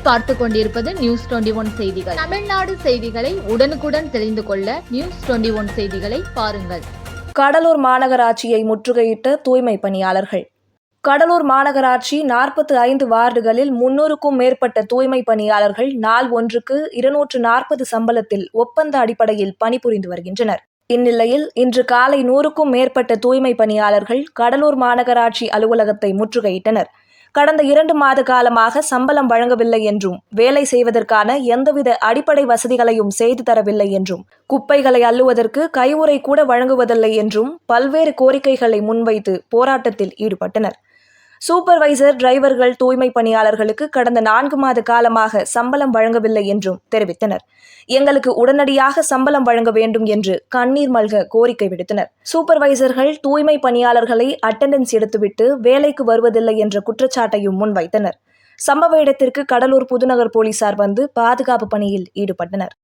பார்த்து கொண்டிருப்பது news twenty one செய்திகள். தமிழ்நாடு செய்திகளை உடனுக்குடன் தெரிந்து கொள்ள நியூஸ் டுவெண்டி ஒன் செய்திகளை பாருங்கள். கடலூர் மாநகராட்சியை முற்றுகையிட்ட தூய்மை பணியாளர்கள். கடலூர் மாநகராட்சி நாற்பத்து ஐந்து வார்டுகளில் முன்னூறுக்கும் மேற்பட்ட தூய்மை பணியாளர்கள் நாள் ஒன்றுக்கு இருநூற்று நாற்பது சம்பளத்தில் ஒப்பந்த அடிப்படையில் பணிபுரிந்து வருகின்றனர். இந்நிலையில் இன்று காலை நூறுக்கும் மேற்பட்ட தூய்மை பணியாளர்கள் கடலூர் மாநகராட்சி அலுவலகத்தை முற்றுகையிட்டனர். கடந்த இரண்டு மாத காலமாக சம்பளம் வழங்கவில்லை என்றும் வேலை செய்வதற்கான எந்தவித அடிப்படை வசதிகளையும் செய்து தரவில்லை என்றும் குப்பைகளை அள்ளுவதற்கு கைவுறை கூட வழங்குவதில்லை என்றும் பல்வேறு கோரிக்கைகளை முன்வைத்து போராட்டத்தில் ஈடுபட்டனர். சூப்பர்வைசர் டிரைவர்கள் தூய்மை பணியாளர்களுக்கு கடந்த நான்கு மாத காலமாக சம்பளம் வழங்கவில்லை என்றும் தெரிவித்தனர். எங்களுக்கு உடனடியாக சம்பளம் வழங்க வேண்டும் என்று கண்ணீர் மல்க கோரிக்கை விடுத்தனர். சூப்பர்வைசர்கள் தூய்மை பணியாளர்களை அட்டெண்டன்ஸ் எடுத்துவிட்டு வேலைக்கு வருவதில்லை என்ற குற்றச்சாட்டையும் முன்வைத்தனர். சம்பவ இடத்திற்கு கடலூர் புதுநகர் போலீசார் வந்து பாதுகாப்பு பணியில் ஈடுபட்டனர்.